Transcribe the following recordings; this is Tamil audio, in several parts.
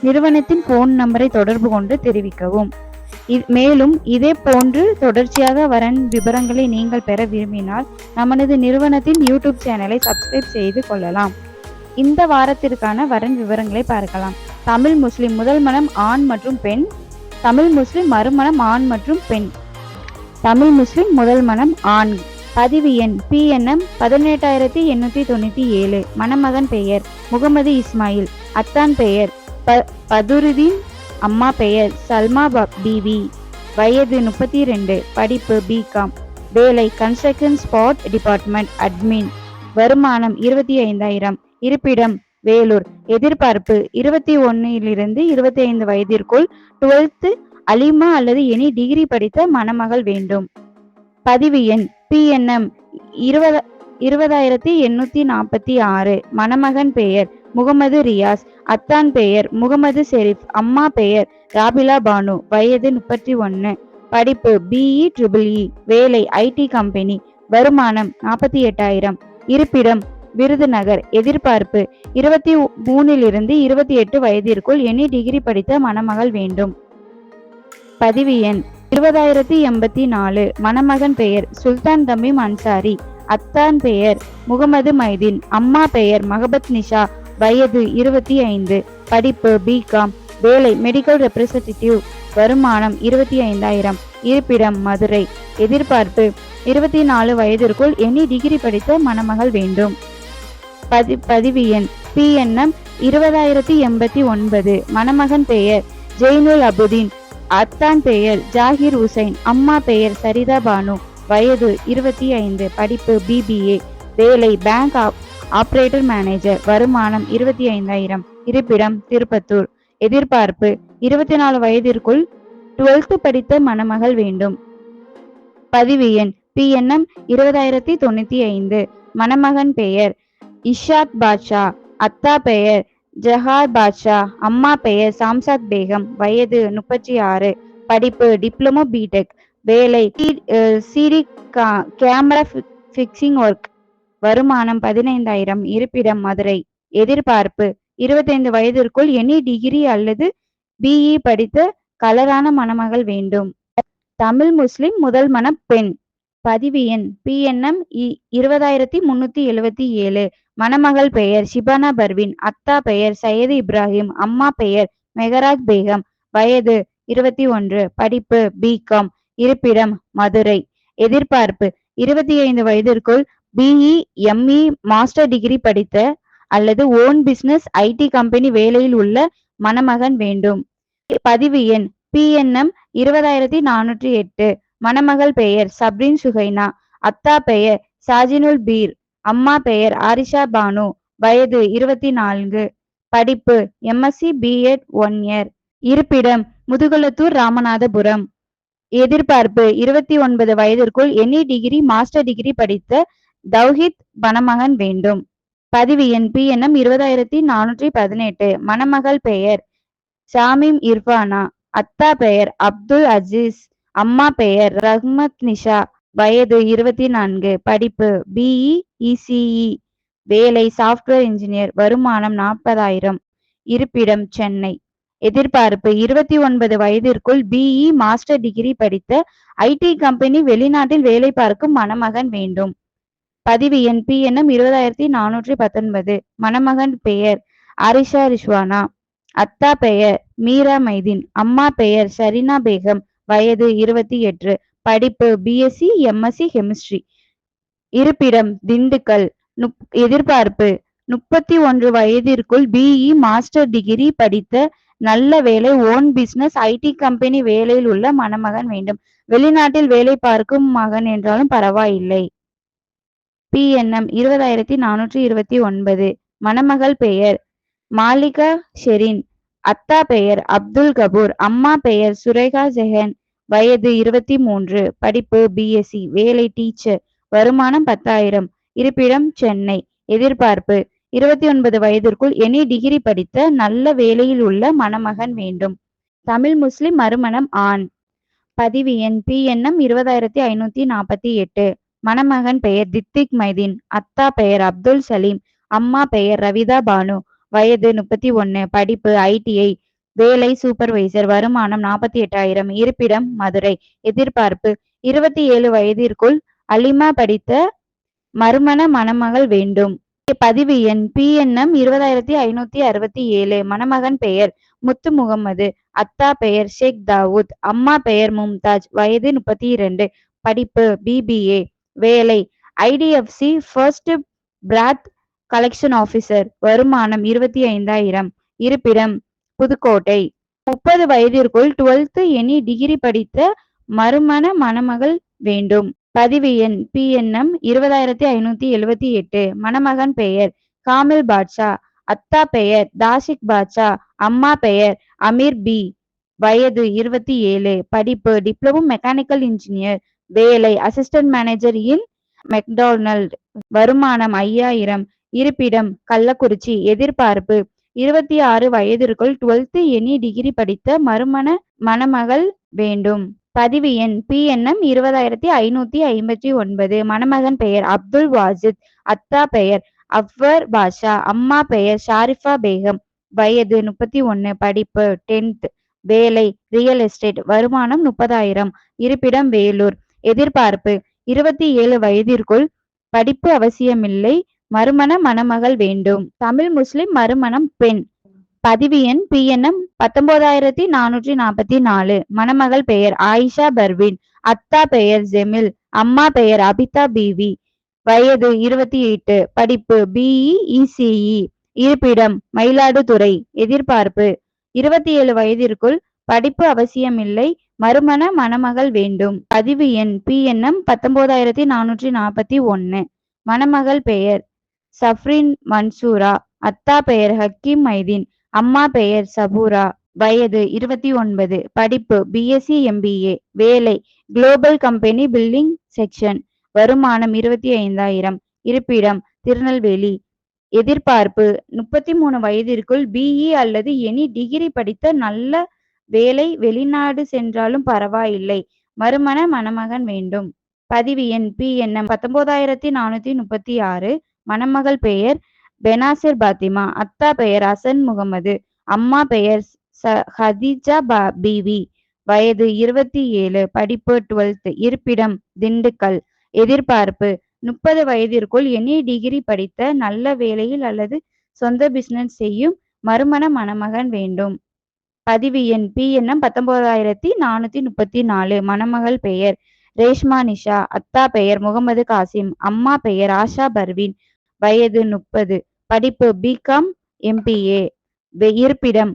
நிறுவனத்தின் போன் நம்பரை தொடர்பு கொண்டு தெரிவிக்கவும். இ- மேலும் இதே போன்று தொடர்ச்சியாக வரன் விவரங்களை நீங்கள் பெற விரும்பினால் நமது நிறுவனத்தின் யூடியூப் சேனலை சப்ஸ்கிரைப் செய்து கொள்ளலாம். இந்த வாரத்திற்கான வரன் விவரங்களை பார்க்கலாம். தமிழ் முஸ்லிம் முதல் மனம் ஆண் மற்றும் பெண். தமிழ் முஸ்லிம் மறுமணம் ஆண் மற்றும் பெண். தமிழ் முஸ்லிம் முதல் மனம் ஆண். பதிவு எண் பிஎன்எம் பதினெட்டாயிரத்தி எண்ணூற்றி தொண்ணூற்றி ஏழு. மணமகன் பெயர் முகமது இஸ்மாயில். அத்தான் பெயர். ப- பதுருதீன் அம்மா பெயர் சல்மா பிவி. வயது முப்பத்தி ரெண்டு படிப்பு பிகாம் வேலை கன்ஸ்ட்ரக்ஷன் ஸ்பாட் டிபார்ட்மெண்ட் அட்மின் வருமானம் இருபத்தி ஐந்தாயிரம். இருப்பிடம் வேலூர். எதிர்பார்ப்பு இருபத்தி ஒன்னிலிருந்து இருபத்தி ஐந்து வயதிற்குள் டுவெல்த்து அலிமா அல்லது எனி டிகிரி படித்த மணமகள் வேண்டும். பதிவு எண் பிஎன்எம் இருபது இருபதாயிரத்தி எண்ணூத்தி நாற்பத்தி ஆறு. மணமகன் பெயர் முகமது ரியாஸ் அத்தான் பெயர் முகமது ஷெரீப் அம்மா பெயர் ராபிலா பானு வயது முப்பத்தி ஒன்று படிப்பு பிஇ ட்ரிபிள் இ வேலை ஐடி கம்பெனி வருமானம் நாற்பத்தி எட்டாயிரம். இருப்பிடம் விருதுநகர் எதிர்பார்ப்பு இருபத்தி மூணிலிருந்து இருபத்தி எட்டு வயதிற்குள் எனி டிகிரி படித்த மணமகள் வேண்டும். பதிவு எண் இருபதாயிரத்தி எண்பத்தி நாலு. மணமகன் பெயர் சுல்தான் தமீம் அன்சாரி அத்தான் பெயர் முகமது மைதீன். அம்மா பெயர் மகபத் நிஷா. வயது இருபத்தி ஐந்து படிப்பு பிகாம் வேலை மெடிக்கல் ரெப்ரசன்டேட்டிவ் வருமானம் இருபத்தி ஐந்தாயிரம் இருப்பிடம் மதுரை. எதிர்பார்ப்பு இருபத்தி நாலு வயதிற்குள் எனி டிகிரி படித்த மணமகள் வேண்டும். பதி பதிவு எண் பிஎன்எம் இருபதாயிரத்தி எண்பத்தி ஒன்பது மணமகன் பெயர் ஜெயினுல் அபுதீன். அத்தான் பெயர் ஜாகிர் ஹுசைன் அம்மா பெயர் சரிதா பானு. வயது இருபத்தி ஐந்து படிப்பு பிபிஏ வேலை பேங்க் ஆபரேட்டர் மேனேஜர் வருமானம் இருபத்தி ஐந்தாயிரம். இருப்பிடம் திருப்பத்தூர். எதிர்பார்ப்பு இருபத்தி நாலு வயதிற்குள் டுவெல்த் படித்த மணமகள் வேண்டும். பதிவு எண் பிஎன்எம் இருபதாயிரத்தி தொண்ணூத்தி ஐந்து. மணமகன் பெயர் இஷாத் பாட்ஷா. அத்தா பெயர் ஜஹார் பாட்ஷா. அம்மா பெயர் சாம்சாத் பேகம். வயது முப்பத்தி ஆறு. படிப்பு டிப்ளமோ பிடெக் வேலை சிடி கேமரா ஃபிக்ஸிங் ஒர்க் வருமானம் பதினைந்தாயிரம் இருப்பிடம் மதுரை. எதிர்பார்ப்பு இருபத்தைந்து வயதிற்குள் எனி டிகிரி அல்லது பிஇ படித்த கலரான மணமகள் வேண்டும். தமிழ் முஸ்லிம் முதல் மன பெண். பதிவு எண் பிஎன்எம் இருபதாயிரத்தி முன்னூத்தி எழுவத்தி ஏழு. மணமகள் பெயர் ஷிபானா பர்வின். அத்தா பெயர் சையது இப்ராஹிம். அம்மா பெயர் மெகராஜ் பேகம். வயது இருபத்தி ஒன்று. படிப்பு பிகாம் இருப்பிடம் மதுரை. எதிர்பார்ப்பு இருபத்தி ஐந்து வயதிற்குள் பிஇ எம்இ மாஸ்டர் டிகிரி படித்த அல்லது ஓன் பிசினஸ் ஐடி கம்பெனி வேலையில் உள்ள மணமகன் வேண்டும். பதிவு எண் பிஎன்எம் இருபதாயிரத்தி நானூற்றி எட்டு. மணமகள் பெயர் சப்ரின் சுகைனா. அத்தா பெயர் சாஜினுல் பீர். அம்மா பெயர் ஆரிஷா பானு. வயது இருபத்தி நான்கு. படிப்பு எம்எஸ்சி பிஎட் ஒன் இயர் இருப்பிடம் முதுகுளத்தூர் ராமநாதபுரம். எதிர்பார்ப்பு இருபத்தி ஒன்பது வயதிற்குள் எனி டிகிரி மாஸ்டர் டிகிரி படித்த தௌஹித் மணமகன் வேண்டும். பதிவு எண் எண்ணம் இருபதாயிரத்தி நானூற்றி பதினெட்டு. மணமகள் பெயர் ஷாமிம் இர்ஃபானா. அத்தா பெயர் அப்துல் அஜீஸ். அம்மா பெயர் ரஹ்மத் நிஷா. வயது இருபத்தி நான்கு. படிப்பு பிஇ இசிஇ வேலை சாஃப்ட்வேர் இன்ஜினியர் வருமானம் நாற்பதாயிரம். இருப்பிடம் சென்னை. எதிர்பார்ப்பு இருபத்தி ஒன்பது வயதிற்குள் பிஇ மாஸ்டர் டிகிரி படித்த ஐடி கம்பெனி வெளிநாட்டில் வேலை பார்க்கும் மணமகன் வேண்டும். பதிவு எண் பிஎன்எம் இருபதாயிரத்தி நானூற்றி பத்தொன்பது. மணமகன் பெயர் அரிஷா ரிஷ்வானா. அத்தா பெயர் மீரா மைதீன். அம்மா பெயர் ஷரீனா பேகம். வயது இருபத்தி எட்டு. படிப்பு பிஎஸ்சி எம்எஸ்சி கெமிஸ்ட்ரி இருப்பிடம் திண்டுக்கல். நுப்- எதிர்பார்ப்பு முப்பத்தி ஒன்று வயதிற்குள் பிஇ மாஸ்டர் டிகிரி படித்த நல்ல வேலை ஓன் பிசினஸ் ஐடி கம்பெனி வேலையில் உள்ள மணமகன் வேண்டும். வெளிநாட்டில் வேலை பார்க்கும் மகன் என்றாலும் பரவாயில்லை. பிஎன்எம் இருபதாயிரத்தி நானூற்றி இருபத்தி ஒன்பது. மணமகள் பெயர் மாலிகா ஷெரின். அத்தா பெயர் அப்துல் கபூர். அம்மா பெயர் சுரேகா ஜெஹன் வயது இருபத்தி மூன்று. படிப்பு பிஎஸ்சி வேலை டீச்சர் வருமானம் பத்தாயிரம். இருப்பிடம் சென்னை. எதிர்பார்ப்பு இருபத்தி ஒன்பது வயதிற்குள் எனி டிகிரி படித்த நல்ல வேலையில் உள்ள மணமகன் வேண்டும். தமிழ் முஸ்லிம் மறுமணம் ஆண். பதிவு எண் பி இருபதாயிரத்தி ஐநூத்தி நாற்பத்தி எட்டு. மணமகன் பெயர் தித்திக் மைதீன் அத்தா பெயர் அப்துல் சலீம் அம்மா பெயர் ரவிதா பானு. வயது முப்பத்தி ஒன்னு படிப்பு ஐடிஐ வேலை சூப்பர்வைசர் வருமானம் நாற்பத்தி எட்டாயிரம் இருப்பிடம் மதுரை. எதிர்பார்ப்பு இருபத்தி ஏழு வயதிற்குள் அலிமா படித்த மறுமண மணமகள் வேண்டும். பதிவு எண் பி இருபதாயிரத்தி ஐநூத்தி அறுபத்தி ஏழு மணமகன் பெயர் முத்து முகமது அத்தா பெயர் ஷேக் தாவூத் அம்மா பெயர் மும்தாஜ் வயது முப்பத்தி இரண்டு படிப்பு பிபிஏ வேலை. IDFC first Bharat collection officer வருமானம் இருபத்தி ஐந்தாயிரம். இருப்பிடம் புதுக்கோட்டை. முப்பது வயதிற்குள் டுவெல்த் எனி டிகிரி படித்த மறுமண மணமகள் வேண்டும். பதிவு எண் பி இருபதாயிரத்தி ஐநூத்தி எழுவத்தி எட்டு. மணமகன் பெயர் காமில் பாட்ஷா. அத்தா பெயர் தாஷிக் பாட்ஷா. அம்மா பெயர் அமீர் பி. வயது இருபத்தி ஏழு. படிப்பு டிப்ளமோ மெக்கானிக்கல் இன்ஜினியர் வேலை. அசிஸ்டன்ட் மேனேஜர் இன் மெக்டானல்ட் வருமானம் ஐயாயிரம். இருப்பிடம் கள்ளக்குறிச்சி. எதிர்பார்ப்பு இருபத்தி ஆறு வயதிற்குள் டுவெல்த் எனி டிகிரி படித்த மறுமண மணமகள் வேண்டும். பதிவு எண் பி இருபதாயிரத்தி ஐநூத்தி ஐம்பத்தி ஒன்பது. மணமகன் பெயர் அப்துல் வாஜித். அத்தா பெயர் அஃபர் பாஷா. அம்மா பெயர் ஷாரிஃபா பேகம். வயது முப்பத்தி ஒன்னு. படிப்பு டென்த் வேலை ரியல் எஸ்டேட் வருமானம் முப்பதாயிரம். இருப்பிடம் வேலூர். எதிர்பார்ப்பு. இருபத்தி ஏழு வயதிற்குள் படிப்பு அவசியமில்லை. மறுமண மணமகள் வேண்டும். தமிழ் முஸ்லிம் மறுமணம் பெண். பதிவு எண் பி என்எம் பத்தொன்பதாயிரத்தி நானூற்றி நாற்பத்தி நாலு. மணமகள் பெயர் ஆயிஷா பர்வின். அத்தா பெயர் ஜெமில். அம்மா பெயர் அபிதா பிவி. வயது இருபத்தி எட்டு. படிப்பு பிஇ இசிஇ. இருப்பிடம் மயிலாடுதுறை. எதிர்பார்ப்பு. இருபத்தி ஏழு வயதிற்குள் படிப்பு அவசியமில்லை. மறுமண மணமகள் வேண்டும். பதிவு எண் பி பத்தொன்பதாயிரத்தி நானூற்றி நாற்பத்தி ஒன்னு மணமகள் பெயர் சஃப்ரின் மன்சூரா. அத்தா பெயர் ஹக்கீம் மைதீன். அம்மா பெயர் சபூரா. வயது இருபத்தி ஒன்பது. படிப்பு பிஎஸ்சி எம்பிஏ. வேலை குளோபல் கம்பெனி பில்டிங் செக்ஷன். வருமானம் இருபத்தி ஐந்தாயிரம். இருப்பிடம் திருநெல்வேலி. எதிர்பார்ப்பு முப்பத்தி மூணு வயதிற்குள் பிஇ அல்லது எனி டிகிரி படித்த நல்ல வேலை வெளிநாடு சென்றாலும் பரவாயில்லை. மறுமண மணமகன் வேண்டும். பதிவு எண் பி எண்ணம் பத்தொன்பதாயிரத்தி நானூத்தி முப்பத்தி ஆறு மணமகள் பெயர் பெனாசிர் பாத்திமா. அத்தா பெயர் அசன் முகமது. அம்மா பெயர் ஹதீஜா பா பிவி. வயது இருபத்தி ஏழு படிப்பு டுவெல்த். இருப்பிடம் திண்டுக்கல். எதிர்பார்ப்பு. முப்பது வயதிற்குள் எனி டிகிரி படித்த நல்ல வேலையில் அல்லது சொந்த பிசினஸ் செய்யும் மறுமண மணமகன் வேண்டும். பதிவு எண் பி எண்ணம் பத்தொன்பதாயிரத்தி நானூத்தி முப்பத்தி நாலு. மணமகள் பெயர் ரேஷ்மா நிஷா. அத்தா பெயர் முகமது காசிம். அம்மா பெயர் ஆஷா பர்வீன். வயது முப்பது. படிப்பு பிகாம் எம்பிஏ. இருப்பிடம்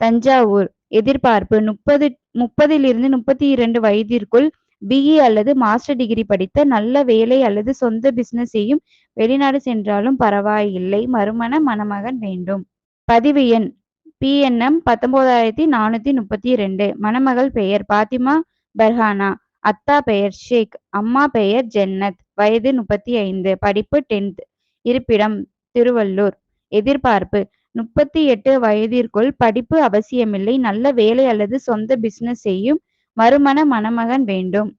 தஞ்சாவூர். எதிர்பார்ப்பு முப்பது முப்பதிலிருந்து முப்பத்தி இரண்டு வயதிற்குள் பிஇ அல்லது மாஸ்டர் டிகிரி படித்த நல்ல வேலை அல்லது சொந்த பிசினஸ் செய்யும் வெளிநாடு சென்றாலும் பரவாயில்லை. மறுமண மணமகன் வேண்டும். பதிவு எண் பிஎன்எம் பத்தொன்பதாயிரத்தி நானூத்தி முப்பத்தி ரெண்டு மணமகள் பெயர் பாத்திமா பெர்ஹானா. அத்தா பெயர் ஷேக். அம்மா பெயர் ஜென்னத். வயது முப்பத்தி ஐந்து. படிப்பு டென்த். இருப்பிடம் திருவள்ளூர். எதிர்பார்ப்பு. முப்பத்தி எட்டு வயதிற்குள் படிப்பு அவசியமில்லை. நல்ல வேலை அல்லது சொந்த பிசினஸ் செய்யும் மறுமண மணமகன் வேண்டும்.